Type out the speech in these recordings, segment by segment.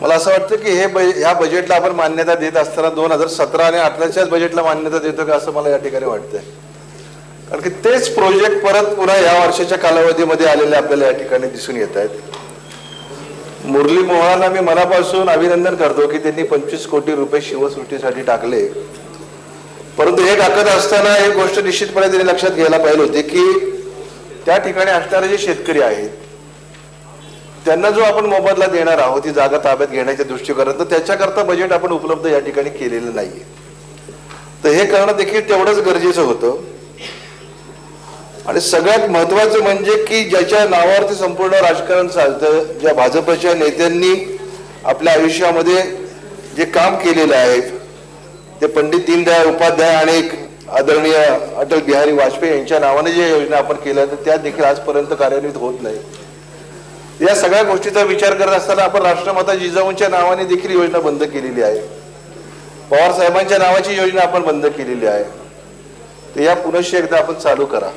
मला असं वाटतं की हे बज ह्या बजेटला आपण मान्यता देत असताना दोन हजार सतरा आणि अठराच्याच बजेटला मान्यता देतो का असं मला या ठिकाणी वाटतंय. कारण की तेच प्रोजेक्ट परत पुन्हा या वर्षाच्या कालावधीमध्ये आलेले आपल्याला या ठिकाणी दिसून येत आहेत. मुरली मोहळांना मी मनापासून अभिनंदन करतो की त्यांनी पंचवीस कोटी रुपये शिवसृष्टीसाठी टाकले. परंतु हे टाकत असताना एक गोष्ट निश्चितपणे त्यांनी लक्षात घ्यायला पाहिजे होती की त्या ठिकाणी असणारे जे शेतकरी आहेत त्यांना जो आपण मोबदला देणार आहोत ती जागा ताब्यात घेण्याच्या दृष्टीकरण तर त्याच्याकरता बजेट आपण उपलब्ध या ठिकाणी केलेलं नाहीये. तर हे करणं देखील तेवढंच गरजेचं होतं. आणि सगळ्यात महत्वाचं म्हणजे की ज्याच्या नावावरती संपूर्ण राजकारण चालतं ज्या भाजपच्या नेत्यांनी आपल्या आयुष्यामध्ये जे काम केलेलं आहे ते पंडित दीनदयाळ उपाध्याय आणि आदरणीय अटल बिहारी वाजपेयी यांच्या नावाने जे योजना आपण केल्या तर त्या देखील आजपर्यंत कार्यान्वित होत नाही. या सगळ्या गोष्टीचा विचार करत असताना आपण राष्ट्रमाता जिजाऊंच्या नावाने देखील योजना बंद केलेली आहे. पवार साहेबांच्या नावाची योजना आपण बंद केलेली आहे. तर या पुनश्च एकदा आपण चालू करा.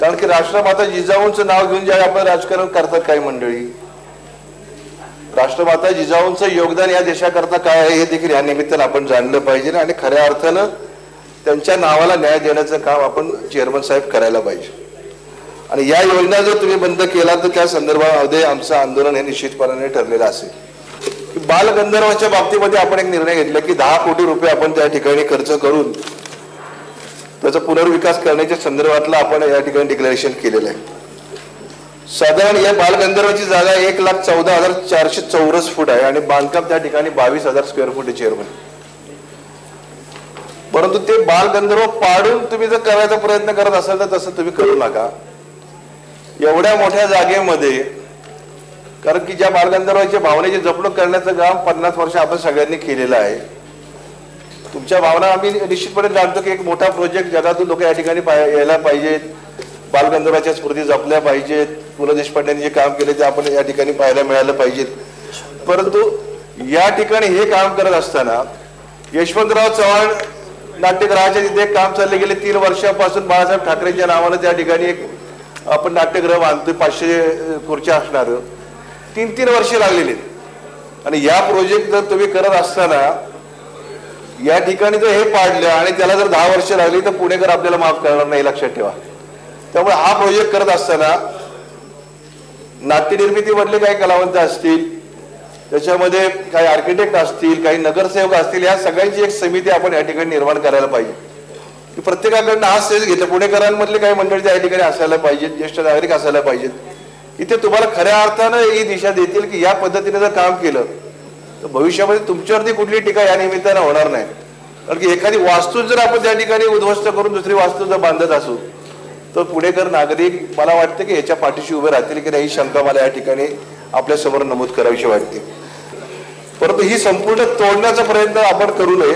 कारण की राष्ट्रमाता जिजाऊंचं नाव घेऊन ज्या आपण राजकारण करतात काही मंडळी राष्ट्रमाता जिजाऊंचं योगदान या देशाकरता काय आहे हे देखील या निमित्तानं आपण जाणलं पाहिजे आणि खऱ्या अर्थानं त्यांच्या नावाला न्याय देण्याचं काम आपण चेअरमन साहेब करायला पाहिजे. आणि या योजना जर तुम्ही बंद केला तर त्या संदर्भामध्ये आमचं आंदोलन हे निश्चितपणाने ठरलेलं असेल. बालगंधर्वाच्या बाबतीमध्ये आपण एक निर्णय घेतला की दहा कोटी रुपये आपण त्या ठिकाणी खर्च करून त्याचा पुनर्विकास करण्याच्या संदर्भातला आपण या ठिकाणी डिक्लेरेशन केलेलं आहे. साधारण या बालगंधर्वाची जागा एक लाख चौदा हजार चारशे चौरस फूट आहे आणि बांधकाम त्या ठिकाणी बावीस हजार स्क्वेअर फूट चेअरमन परंतु ते बालगंधर्व पाडून तुम्ही जर करायचा प्रयत्न करत असाल तर तसं तुम्ही करू नका. एवढ्या मोठ्या जागेमध्ये कारण की ज्या बालगंधर्वाच्या भावनेची जपणूक करण्याचं काम पन्नास वर्ष आपण सगळ्यांनी केलेलं आहे. तुमच्या भावना आम्ही निश्चितपणे जाणतो की एक मोठा प्रोजेक्ट जगातून लोक या ठिकाणी यायला पाहिजेत. बालगंधर्वाच्या स्मृती जपल्या पाहिजेत. पु ल देशपांड्यांनी जे काम केले ते आपण या ठिकाणी पाहायला मिळालं पाहिजेत. परंतु या ठिकाणी हे काम करत असताना यशवंतराव चव्हाण नाट्यगृहाच्या तिथे एक काम चालले गेले तीन वर्षापासून बाळासाहेब ठाकरेंच्या नावानं त्या ठिकाणी एक आपण नाट्यगृह बांधतो पाचशे खुर्च्या असणार. तीन तीन वर्ष लागलेली. आहेत. आणि या प्रोजेक्ट जर तुम्ही करत असताना या ठिकाणी जर हे पाडलं आणि त्याला जर दहा वर्ष लागली तर पुणेकर आपल्याला माफ करणार नाही लक्षात ठेवा. त्यामुळे हा प्रोजेक्ट करत असताना नाट्यनिर्मितीमधले काही कलावंत असतील त्याच्यामध्ये काही आर्किटेक्ट असतील काही नगरसेवक असतील या सगळ्यांची एक समिती आपण या ठिकाणी निर्माण करायला पाहिजे. की प्रत्येकाकडनं हा घेतलं घेतला. पुणेकरांमधले काही मंडळी त्या ठिकाणी असायला पाहिजेत ज्येष्ठ नागरिक असायला पाहिजेत. इथे तुम्हाला खऱ्या अर्थानं ही दिशा देतील की या पद्धतीने जर काम केलं तर भविष्यामध्ये तुमच्यावरती कुठली टीका या निमित्तानं होणार नाही. कारण की एखादी वास्तू जर आपण त्या ठिकाणी उद्ध्वस्त करून दुसरी वास्तू जर बांधत असू तर पुणेकर नागरिक मला वाटतं की याच्या पाठीशी उभे राहतील की नाही ही शंका मला या ठिकाणी आपल्यासमोर नमूद करावीशी वाटते. परंतु ही संपूर्ण तोडण्याचा प्रयत्न आपण करू नये.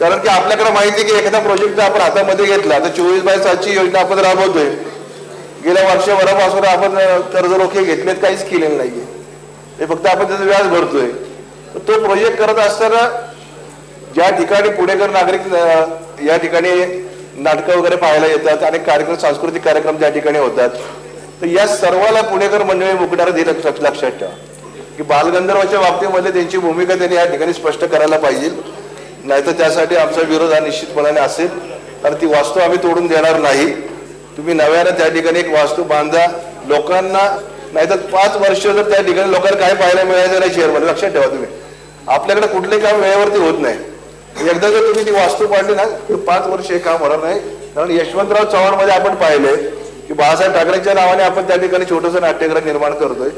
कारण की आपल्याकडे माहिती आहे की एखादा प्रोजेक्ट जर आपण हातामध्ये घेतला तर चोवीस बाय सातची योजना आपण राबवतोय. गेल्या वर्षभरापासून आपण कर्ज कर्जरोखे घेतलेत काहीच केलेलं नाहीये. ते फक्त आपण त्याचं व्याज भरतोय. तर तो प्रोजेक्ट करत असताना ज्या ठिकाणी पुणेकर नागरिक या ठिकाणी नाटकं वगैरे पाहायला येतात आणि कार्यक्रम सांस्कृतिक कार्यक्रम त्या ठिकाणी होतात तर या सर्वाला पुणेकर मंडळी मुकणार हे लक्षात ठेवा. की बालगंधर्वाच्या बाबतीमध्ये त्यांची भूमिका त्यांनी या ठिकाणी स्पष्ट करायला पाहिजे. नाहीतर त्यासाठी आमचा विरोध हा निश्चितपणाने असेल. कारण ती वास्तू आम्ही तोडून देणार नाही. तुम्ही नव्यानं त्या ठिकाणी एक वास्तू बांधा. लोकांना नाहीतर पाच वर्ष जर त्या ठिकाणी लोकांना काय पाहायला मिळायचं नाही शेअरमध्ये. लक्षात ठेवा तुम्ही. आपल्याकडे कुठले काम वेळेवरती होत नाही. एकदा जर तुम्ही ती वास्तू पाडली ना तर पाच वर्ष हे काम होणार नाही. कारण यशवंतराव चव्हाणमध्ये आपण पाहिले की बाळासाहेब ठाकरेंच्या नावाने आपण त्या ठिकाणी छोटंसं नाट्यगृह निर्माण करतोय.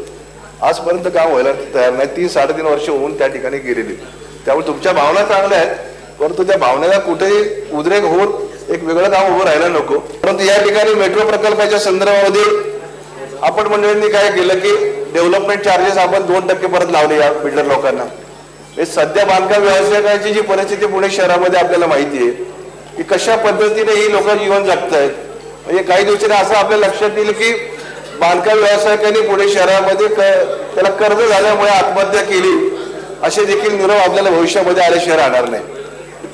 आजपर्यंत काम व्हायला तयार नाही. तीन साडेतीन वर्ष होऊन त्या ठिकाणी गेलेली. त्यामुळे तुमच्या भावना चांगल्या आहेत परंतु त्या भावनेला कुठेही उद्रेक होऊन एक वेगळं काम उभं राहायला नको. परंतु या ठिकाणी मेट्रो प्रकल्पाच्या संदर्भामध्ये आपण मंडळींनी काय केलं की डेव्हलपमेंट चार्जेस आपण दोन टक्के परत लावले या बिल्डर लोकांना. हे सध्या बांधकाम व्यावसायिकांची जी परिस्थिती पुणे शहरामध्ये आपल्याला माहिती आहे की कशा पद्धतीने ही लोक जीवन जगतायत. म्हणजे काही दिवसांनी असं आपल्या लक्षात येईल की बांधकाम व्यावसायिकांनी पुणे शहरामध्ये त्याला कर्ज झाल्यामुळे आत्महत्या केली. असे देखील निरोप आपल्याला भविष्यामध्ये आल्याशिवाय राहणार नाही.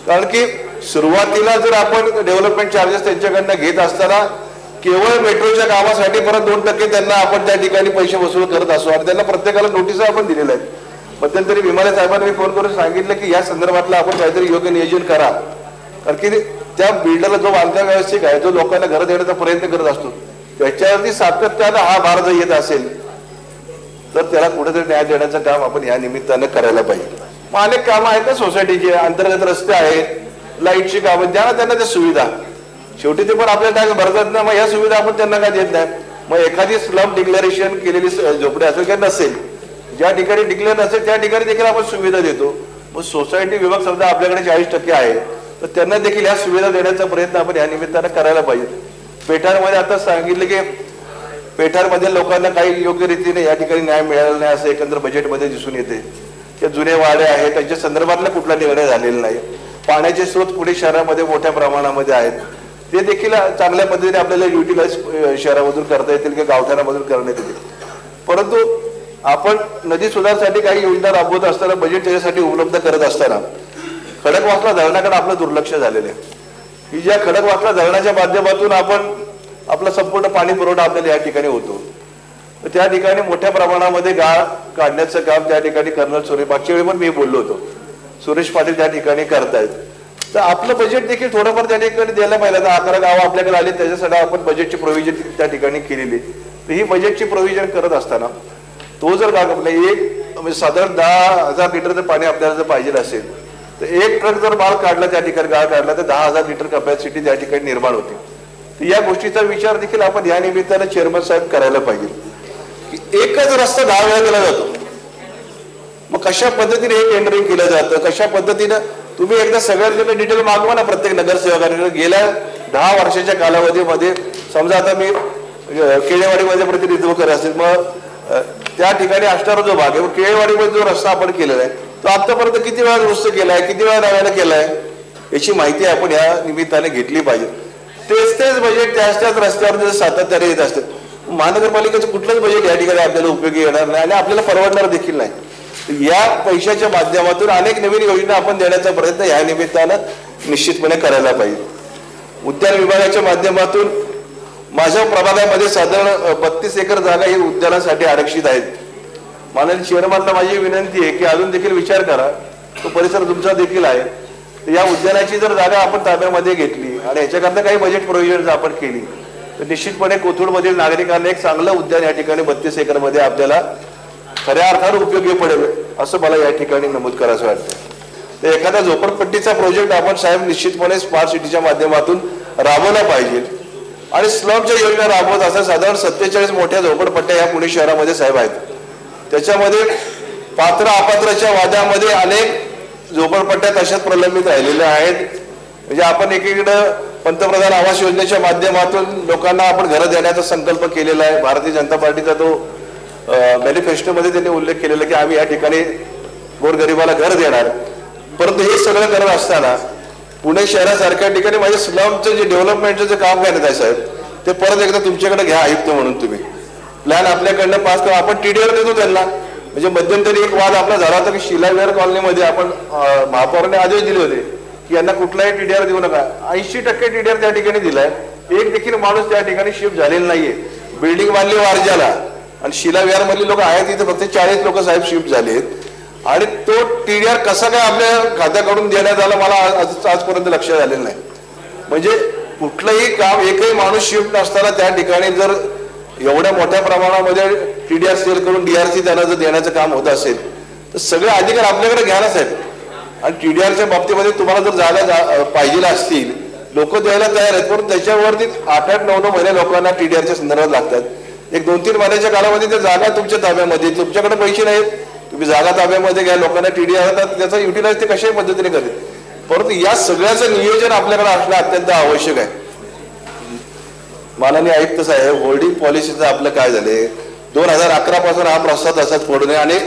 कारण की सुरुवातीला जर आपण डेव्हलपमेंट चार्जेस त्यांच्याकडनं घेत असताना केवळ मेट्रोच्या कामासाठी परत दोन टक्के त्यांना आपण त्या ठिकाणी पैसे वसूल करत असू आणि त्यांना प्रत्येकाला नोटीस आपण दिलेल्या आहेत. मध्यंतरी विमाने साहेबांनी मी फोन करून सांगितलं की या संदर्भातला आपण काहीतरी योग्य नियोजन करा. कारण की त्या बिल्डरला जो बांधकाम व्यवस्थित आहे जो लोकांना घरं देण्याचा प्रयत्न करत असतो त्याच्यावरती सातत्यानं हा भार जर येत असेल. तर त्याला कुठेतरी न्याय देण्याचं काम आपण या निमित्तानं करायला पाहिजे. मग अनेक कामं आहेत ना सोसायटीचे अंतर्गत रस्ते आहेत लाईटची कामं द्या ना त्यांना त्या सुविधा. शेवटी ते पण आपल्या टॅक्स भरतात ना मग या सुविधा आपण त्यांना काय देत नाही? मग एखादी स्लम डिक्लेरेशन केलेली झोपडी असेल किंवा नसेल ज्या ठिकाणी डिक्लेअर नसेल त्या ठिकाणी देखील आपण सुविधा देतो. मग सोसायटी विभाग समजा आपल्याकडे चाळीस टक्के आहे तर त्यांना देखील ह्या सुविधा देण्याचा प्रयत्न आपण या निमित्तानं करायला पाहिजे. पेठांमध्ये आता सांगितलं की पेठांमधील लोकांना काही योग्य रीतीने या ठिकाणी न्याय मिळाला नाही असं एकंदर बजेटमध्ये दिसून येते. ते जुने वाडे आहेत त्यांच्या संदर्भातला कुठला निर्णय झालेला नाही. पाण्याचे स्रोत पुणे शहरामध्ये मोठ्या प्रमाणामध्ये आहेत. ते देखील चांगल्या पद्धतीने आपल्याला युटिलाइज शहरामधून करता येतील किंवा गावठाणामधून करण्यात येतील. परंतु आपण नदी सुधारसाठी काही योजना राबवत असताना बजेट त्याच्यासाठी उपलब्ध करत असताना खडकवासला धरणाकडे आपलं दुर्लक्ष झालेलं आहे. की ज्या खडकवासला धरणाच्या माध्यमातून आपण आपला संपूर्ण पाणी पुरवठा आपल्याला या ठिकाणी होतो. त्या ठिकाणी मोठ्या प्रमाणामध्ये गाळ काढण्याचं काम त्या ठिकाणी कर्नल सुरेश मागच्या वेळी पण मी बोललो होतो. सुरेश पाटील त्या ठिकाणी करतायत. तर आपलं बजेट देखील थोडंफार त्या ठिकाणी द्यायला पाहिजे आता अकरा गावं आपल्याकडे आली त्याच्यासाठी आपण बजेटची प्रोव्हिजन त्या ठिकाणी केलेली. तर ही बजेटची प्रोव्हिजन करत असताना तो जर भाग आपला एक म्हणजे साधारण दहा हजार लिटरचं पाणी आपल्याला जर पाहिजे असेल तर एक ट्रक जर माल काढला त्या ठिकाणी गाळ काढला तर दहा हजार लिटर कपॅसिटी त्या ठिकाणी निर्माण होते. तर या गोष्टीचा विचार देखील आपण या निमित्तानं चेअरमन साहेब करायला पाहिजे. की एकच रस्ता दहा वेळा केला जातो. मग कशा पद्धतीने हे टेंडरिंग केलं जातं? कशा पद्धतीनं तुम्ही एकदा सगळ्यांकडे डिटेल मागवा ना प्रत्येक नगरसेवकाने. गेल्या दहा वर्षाच्या कालावधीमध्ये समजा आता मी केळेवाडीमध्ये प्रतिनिधित्व करत असेल मग त्या ठिकाणी असणारा जो भाग आहे मग केळेवाडीमध्ये जो रस्ता आपण केलेला आहे तो आतापर्यंत किती वेळा दुरुस्त आहे किती वेळा नव्यानं केलाय? याची माहिती आपण या निमित्ताने घेतली पाहिजे. तेच तेच बजेट त्याच त्याच रस्त्यावर सातत्याने येत असते. महानगरपालिकेचं कुठलंच बजेट या ठिकाणी आपल्याला उपयोगी येणार नाही आणि आपल्याला परवडणार देखील नाही. या पैशाच्या माध्यमातून अनेक नवीन योजना आपण देण्याचा प्रयत्न या निमित्तानं निश्चितपणे करायला पाहिजे. उद्यान विभागाच्या माध्यमातून माझ्या प्रभागामध्ये साधारण बत्तीस एकर जागा ही उद्यानासाठी आरक्षित आहेत. माननीय चेअरमॅनला माझी विनंती आहे की अजून देखील विचार करा. तो परिसर तुमचा देखील आहे. या उद्यानाची जर जागा आपण ताब्यामध्ये घेतली आणि याच्याकरता काही बजेट प्रोव्हिजन आपण केली. तर निश्चितपणे कोथरूडमधील नागरिकांना एक चांगलं उद्यान या ठिकाणी बत्तीस एकरमध्ये आपल्याला खऱ्या अर्थानं उपयोगी पडेल असं मला या ठिकाणी नमूद करायचं वाटतं. तर एखाद्या झोपडपट्टीचा प्रोजेक्ट आपण साहेब निश्चितपणे स्मार्ट सिटीच्या माध्यमातून राबवला पाहिजे. आणि स्लमच्या योजना राबवत असं साधारण सत्तेचाळीस मोठ्या झोपडपट्ट्या या पुणे शहरामध्ये साहेब आहेत. त्याच्यामध्ये पात्र अपात्राच्या वादामध्ये अनेक झोपडपट्ट्या तशाच प्रलंबित राहिलेल्या आहेत. म्हणजे आपण एकीकडं पंतप्रधान आवास योजनेच्या माध्यमातून लोकांना आपण घरं देण्याचा संकल्प केलेला आहे. भारतीय जनता पार्टीचा तो मॅनिफेस्टोमध्ये त्यांनी उल्लेख केलेला की आम्ही या ठिकाणी गोरगरिबाला घर देणार. परंतु हे सगळं करत असताना पुणे शहरासारख्या ठिकाणी माझ्या स्लमचं जे डेव्हलपमेंटचं जे काम करण्यात आहे साहेब ते परत एकदा तुमच्याकडे घ्या आयुक्त म्हणून तुम्ही. प्लॅन आपल्याकडनं पास करा. आपण टीडीआर देतो त्यांना. म्हणजे मध्यंतरी एक वाद आपला झाला होता की शिलाविहार कॉलनीमध्ये आपण महापौराने आदेश दिले होते. की यांना कुठलाही टीडीआर देऊ नका. ऐंशी टक्के टीडीआर त्या ठिकाणी दिलाय. एक देखील माणूस त्या ठिकाणी शिफ्ट झालेला नाहीये. बिल्डिंग बांधली वारजाला. आणि शिलाविहार मधले लोक आहेत तिथे फक्त चाळीस लोक साहेब शिफ्ट झालेत. आणि तो टीडीआर कसा काय आपल्या खात्याकडून देण्यात आला मला आज- आजपर्यंत लक्ष झालेलं नाही. म्हणजे कुठलंही काम एकही माणूस शिफ्ट नसताना त्या ठिकाणी जर एवढ्या मोठ्या प्रमाणामध्ये टीडीआर सेल करून डीआरसी त्यांना जर देण्याचं काम होत असेल तर सगळे अधिकार आपल्याकडे घ्या ना साहेब. आणि टीडीआरच्या बाबतीमध्ये तुम्हाला जर जागा जा- पाहिजे असतील लोक द्यायला तयार आहेत पण त्याच्यावरती आठ आठ नऊ नऊ महिने लोकांना टीडीआरच्या संदर्भात लागतात. एक दोन तीन महिन्याच्या काळामध्ये त्या जागा तुमच्या ताब्यामध्ये तुमच्याकडे पैसे नाहीत. तुम्ही जागा ताब्यामध्ये घ्या लोकांना टीडीआर त्याचा युटिलाइज ते कशाही पद्धतीने करेल. परंतु या सगळ्याचं नियोजन आपल्याकडे असणं अत्यंत आवश्यक आहे. माननीय आयुक्त साहेब होल्डिंग पॉलिसीचं आपलं काय झाले दोन हजार अकरा पासून हा प्रस्ताव तसाच पडू नये आणि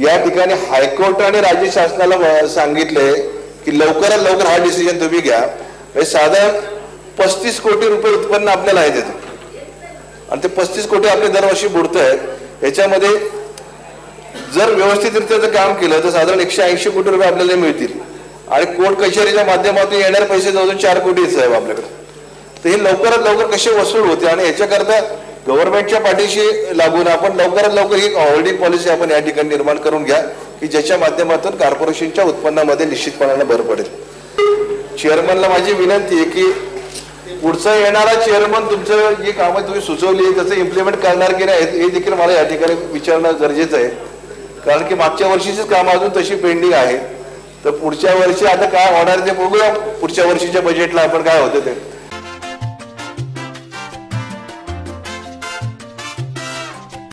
या ठिकाणी हायकोर्ट आणि राज्य शासनाला सांगितले की लवकरात लवकर हा डिसिजन तुम्ही घ्या. म्हणजे साधारण पस्तीस कोटी रुपये उत्पन्न आपल्याला आहे त्याचं. आणि ते पस्तीस कोटी आपले दरवर्षी बुडत आहेत याच्यामध्ये जर व्यवस्थितरित्या काम केलं तर साधारण एकशे ऐंशी कोटी रुपये आपल्याला मिळतील. आणि कोर्ट कचेरीच्या माध्यमातून येणारे पैसे जवळजवळ चार कोटी आहे साहेब आपल्याकडे. तर हे लवकरात लवकर कसे वसूल होते आणि याच्याकरता गव्हर्नमेंटच्या पाठीशी लागून आपण लवकरात लवकर ही होल्डिंग पॉलिसी आपण या ठिकाणी निर्माण करून घ्या की ज्याच्या माध्यमातून कॉर्पोरेशनच्या उत्पन्नामध्ये निश्चितपणाने भर पडेल. चेअरमनला माझी विनंती आहे की पुढचा येणारा चेअरमन तुमचं जी कामं तुम्ही सुचवली त्याचं इम्प्लिमेंट करणार की नाही हे देखील मला या ठिकाणी विचारणं गरजेचं आहे. कारण की मागच्या वर्षीचीच कामं अजून तशी पेंडिंग आहे तर पुढच्या वर्षी आता काय होणार ते बघूया. पुढच्या वर्षीच्या बजेटला आपण काय होतं ते.